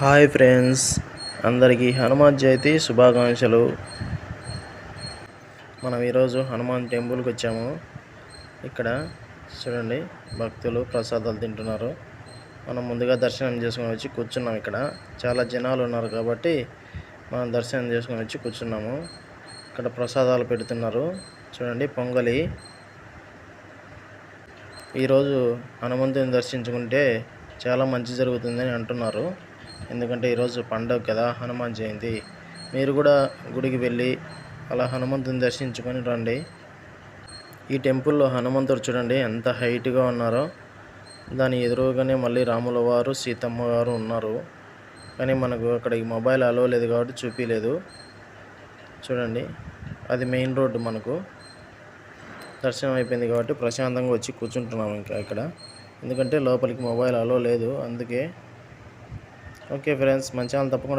Hi friends అందరికీ హనుమాన్ జయంతి శుభాకాంక్షలు. మనం ఈరోజు హనుమాన్ టెంపుల్కి వచ్చాము. ఇక్కడ చూడండి భక్తులు ప్రసాదాలు తింటున్నారు. మనం ముందుగా దర్శనం చేసుకొని వచ్చి కూర్చున్నాం ఇక్కడ. చాలా జనాలు ఉన్నారు కాబట్టి మనం దర్శనం చేసుకొని వచ్చి కూర్చున్నాము. ఇక్కడ ప్రసాదాలు పెడుతున్నారు. చూడండి పొంగలి. ఈరోజు హనుమంతుని దర్శించుకుంటే చాలా మంచి జరుగుతుందని అంటున్నారు. ఎందుకంటే ఈరోజు పండగ కదా హనుమాన్ జయంతి. మీరు కూడా గుడికి వెళ్ళి అలా హనుమంతుని దర్శించుకొని రండి. ఈ టెంపుల్లో హనుమంతుడు చూడండి ఎంత హైట్గా ఉన్నారో. దాని ఎదురుగానే మళ్ళీ రాముల వారు సీతమ్మ వారు ఉన్నారు. కానీ మనకు అక్కడ ఈ మొబైల్ అలో లేదు కాబట్టి చూపించలేదు చూడండి అది మెయిన్ రోడ్డు మనకు. దర్శనం అయిపోయింది కాబట్టి ప్రశాంతంగా వచ్చి కూర్చుంటున్నాం ఇంకా ఇక్కడ. ఎందుకంటే లోపలికి మొబైల్ అలో లేదు అందుకే ఓకే ఫ్రెండ్స్ మంచి ఛానల్ తప్పకుండా